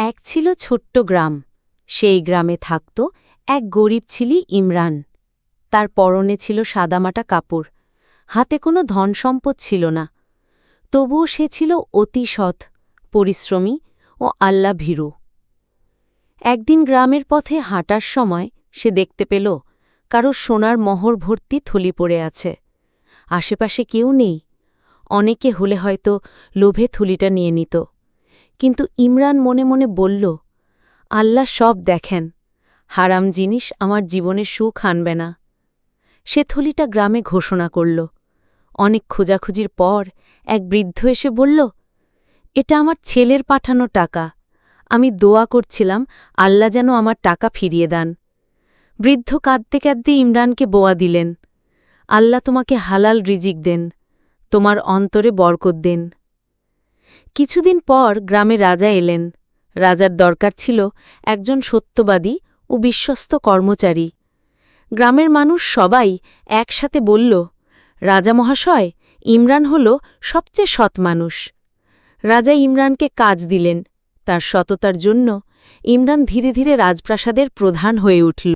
এক ছিল ছোট্ট গ্রাম। সেই গ্রামে থাকত এক গরিব ছিলি ইমরান। তার পরনে ছিল সাদামাটা কাপড়। হাতে কোনো ধনসম্পদ ছিল না। তবুও সে ছিল অতি সৎ, পরিশ্রমী ও আল্লা ভীরু। একদিন গ্রামের পথে হাঁটার সময় সে দেখতে পেল কারও সোনার মহর ভর্তি থলি পড়ে আছে। আশেপাশে কেউ নেই। অনেকে হলে হয়তো লোভে থলিটা নিয়ে নিত। কিন্তু ইমরান মনে মনে বলল, আল্লাহ সব দেখেন। হারাম জিনিস আমার জীবনে সুখ আনবে না। সে থলিটা গ্রামে ঘোষণা করল। অনেক খোঁজাখুঁজির পর এক বৃদ্ধ এসে বলল, এটা আমার ছেলের পাঠানো টাকা। আমি দোয়া করছিলাম, আল্লাহ যেন আমার টাকা ফিরিয়ে দেন। বৃদ্ধ কাঁদতে কাঁদতে ইমরানকে বোয়া দিলেন। আল্লাহ তোমাকে হালাল রিজিক দেন, তোমার অন্তরে বরকত দেন। কিছুদিন পর গ্রামে রাজা এলেন। রাজার দরকার ছিল একজন সত্যবাদী ও বিশ্বস্ত কর্মচারী। গ্রামের মানুষ সবাই একসাথে বলল, রাজা মহাশয়, ইমরান হল সবচেয়ে সৎ মানুষ। রাজা ইমরানকে কাজ দিলেন। তার সততার জন্য ইমরান ধীরে ধীরে রাজপ্রাসাদের প্রধান হয়ে উঠল।